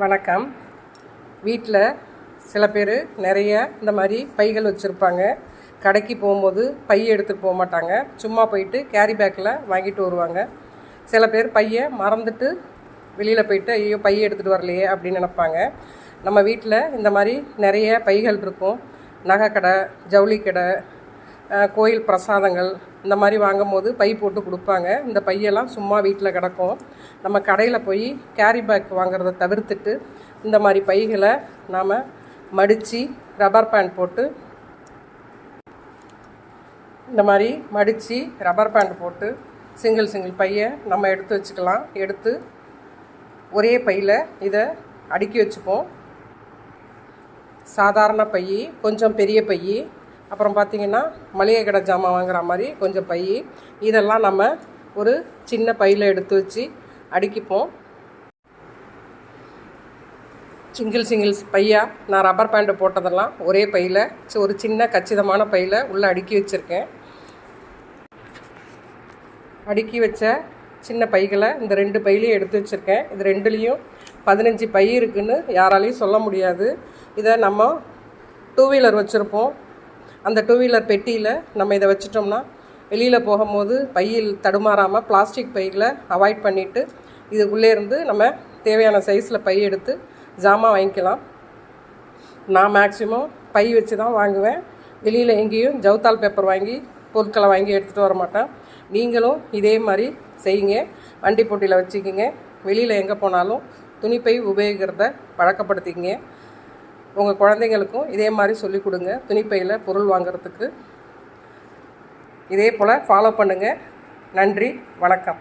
வணக்கம். வீட்டில் சில பேர் நிறைய இந்த மாதிரி பைகள் வச்சுருப்பாங்க. கடைக்கு போகும்போது பை எடுத்துகிட்டு போக மாட்டாங்க. சும்மா போயிட்டு கேரி பேக்கில் வாங்கிட்டு வருவாங்க. சில பேர் பையை மறந்துட்டு வெளியில் போயிட்டு ஐயோ பையை எடுத்துகிட்டு வரலையே அப்படின்னு நினப்பாங்க. நம்ம வீட்டில் இந்த மாதிரி நிறைய பைகள் இருக்கும். நகைக்கடை ஜவுளி கடை கோயில் பிரசாதங்கள் இந்த மாதிரி வாங்கும்போது பை போட்டு கொடுப்பாங்க. இந்த பையெல்லாம் சும்மா வீட்டில் கிடக்கும். நம்ம கடையில் போய் கேரி பேக் வாங்குறத தவிர்த்துட்டு இந்த மாதிரி பைகளை நாம் மடித்து ரப்பர் பேண்ட் போட்டு இந்த மாதிரி மடித்து ரப்பர் பேண்ட் போட்டு சிங்கிள் சிங்கிள் பையை நம்ம எடுத்து வச்சுக்கலாம். எடுத்து ஒரே பையில் இதை அடுக்கி வச்சுப்போம். சாதாரண பை கொஞ்சம் பெரிய பை அப்புறம் பார்த்திங்கன்னா மளிகை கடை ஜாமான் வாங்குற மாதிரி கொஞ்சம் பை. இதெல்லாம் நம்ம ஒரு சின்ன பையில் எடுத்து வச்சு அடுக்கிப்போம். சிங்கிள் சிங்கிள்ஸ் பையா? நான் ரப்பர் பேண்ட்டு போட்டதெல்லாம் ஒரே பையில் ஒரு சின்ன கச்சிதமான பையில் உள்ளே அடுக்கி வச்சுருக்கேன். அடுக்கி வச்ச சின்ன பைகளை இந்த ரெண்டு பையிலையும் எடுத்து வச்சுருக்கேன். இது ரெண்டுலேயும் பதினஞ்சு பை இருக்குதுன்னு யாராலையும் சொல்ல முடியாது. இதை நம்ம டூ வீலர் வச்சுருப்போம். அந்த டூ வீலர் பெட்டியில் நம்ம இதை வச்சிட்டோம்னா வெளியில் போகும்போது பையில் தடுமாறாமல் பிளாஸ்டிக் பைகளை அவாய்ட் பண்ணிவிட்டு இதுக்குள்ளே இருந்து நம்ம தேவையான சைஸில் பை எடுத்து ஜாமான் வாங்கிக்கலாம். நான் மேக்ஸிமம் பை வச்சு தான் வாங்குவேன். வெளியில் எங்கேயும் ஜவுத்தால் பேப்பர் வாங்கி பொருட்களை வாங்கி எடுத்துகிட்டு வர மாட்டேன். நீங்களும் இதே மாதிரி செய்யுங்க. வண்டி போட்டியில் வச்சுக்கிங்க. வெளியில் எங்கே போனாலும் துணிப்பை உபயோகிக்கிறத பழக்கப்படுத்திக்கிங்க. உங்கள் குழந்தைங்களுக்கும் இதே மாதிரி சொல்லிக் கொடுங்க. துணிப்பையில் பொருள் வாங்குறதுக்கு. இதே போல் ஃபாலோ பண்ணுங்கள் நன்றி. வணக்கம்.